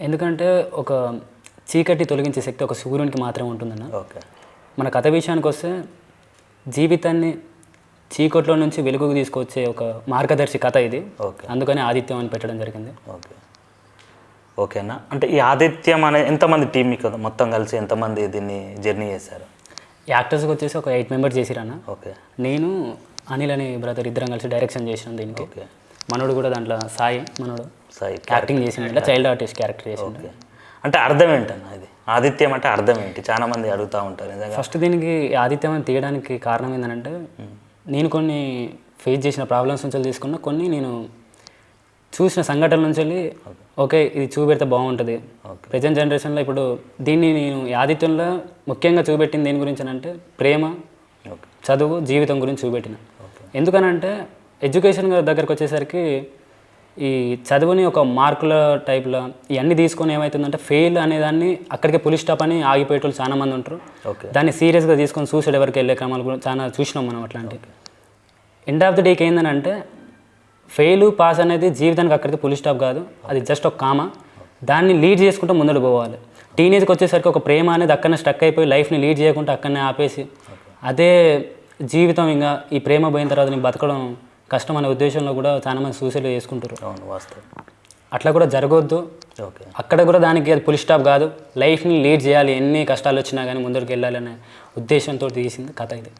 ఎందుకంటే ఒక చీకటి తొలగించే శక్తి ఒక సూర్యునికి మాత్రమే ఉంటుందన్న. ఓకే. మన కథ విషయానికి వస్తే జీవితాన్ని చీకట్లో నుంచి వెలుగుకు తీసుకొచ్చే ఒక మార్గదర్శి కథ ఇది. ఓకే. అందుకని ఆదిత్యం అని పెట్టడం జరిగింది. ఓకే. ఓకేనా అంటే ఈ ఆదిత్యం అనే ఎంతమంది టీం మీకు మొత్తం కలిసి ఎంతమంది దీన్ని జర్నీ చేశారు? యాక్టర్స్కి వచ్చేసి ఒక ఎయిట్ మెంబర్స్ చేసిరన్న. ఓకే. నేను అనిల్ అని బ్రదర్ ఇద్దరం కలిసి డైరెక్షన్ చేసినాం దీనికి. ఓకే. మనోడు కూడా దాంట్లో సాయి మనోడు. యాక్టింగ్ చేసిండు చైల్డ్ ఆర్టిస్ట్ క్యారెక్టర్ చేసిండు. అంటే అర్థం ఏంటన్న ఇది? ఆదిత్యం అంటే అర్థం ఏంటి? చాలా మంది అడుగుతూ ఉంటారు ఫస్ట్ దీనికి ఆదిత్యం అని తీయడానికి కారణం ఏంటంటే నేను కొన్ని ఫేస్ చేసిన ప్రాబ్లమ్స్ నుంచి తీసుకున్న కొన్ని నేను చూసిన సంఘటనల నుంచి వెళ్ళి ఓకే ఇది చూపెడితే బాగుంటుంది. ఓకే. ప్రజెంట్ జనరేషన్లో ఇప్పుడు దీన్ని నేను ఆదిత్యంలో ముఖ్యంగా చూపెట్టింది దేని గురించి అంటే ప్రేమ చదువు జీవితం గురించి చూపెట్టిన. ఎందుకనంటే ఎడ్యుకేషన్ దగ్గరకు వచ్చేసరికి ఈ చదువుని ఒక మార్కుల టైప్లో ఇవన్నీ తీసుకొని ఏమవుతుందంటే ఫెయిల్ అనేదాన్ని అక్కడికే పులి స్టాప్ అని ఆగిపోయేటోళ్ళు చాలా మంది ఉంటారు. ఓకే. దాన్ని సీరియస్గా తీసుకొని సూసైడ్ ఎవరికి వెళ్ళే క్రమాలు కూడా చాలా చూసినాం మనం అట్లాంటివి ఎండ్ ఆఫ్ ది డేకి ఏంటంటే ఫెయిల్ పాస్ అనేది జీవితానికి అక్కడికి పులి స్టాప్ కాదు. అది జస్ట్ ఒక కామ. దాన్ని లీడ్ చేసుకుంటూ ముందడు పోవాలి. టీనేజ్కి వచ్చేసరికి ఒక ప్రేమ అనేది అక్కడనే స్టక్ అయిపోయి లైఫ్ని లీడ్ చేయకుండా అక్కడనే ఆపేసి అదే జీవితం ఇంకా ఈ ప్రేమ పోయిన తర్వాత నీకు బతకడం కష్టం అనే ఉద్దేశంలో కూడా చాలా మంది సూసైడ్ చేసుకుంటారు. అవును వాస్తవం. అట్లా కూడా జరగొద్దు. ఓకే. అక్కడ కూడా దానికి అది పులి స్టాప్ కాదు. లైఫ్ని లీడ్ చేయాలి. ఎన్ని కష్టాలు వచ్చినా కానీ ముందరికి వెళ్ళాలి అనే ఉద్దేశంతో తీసింది కథ ఇది.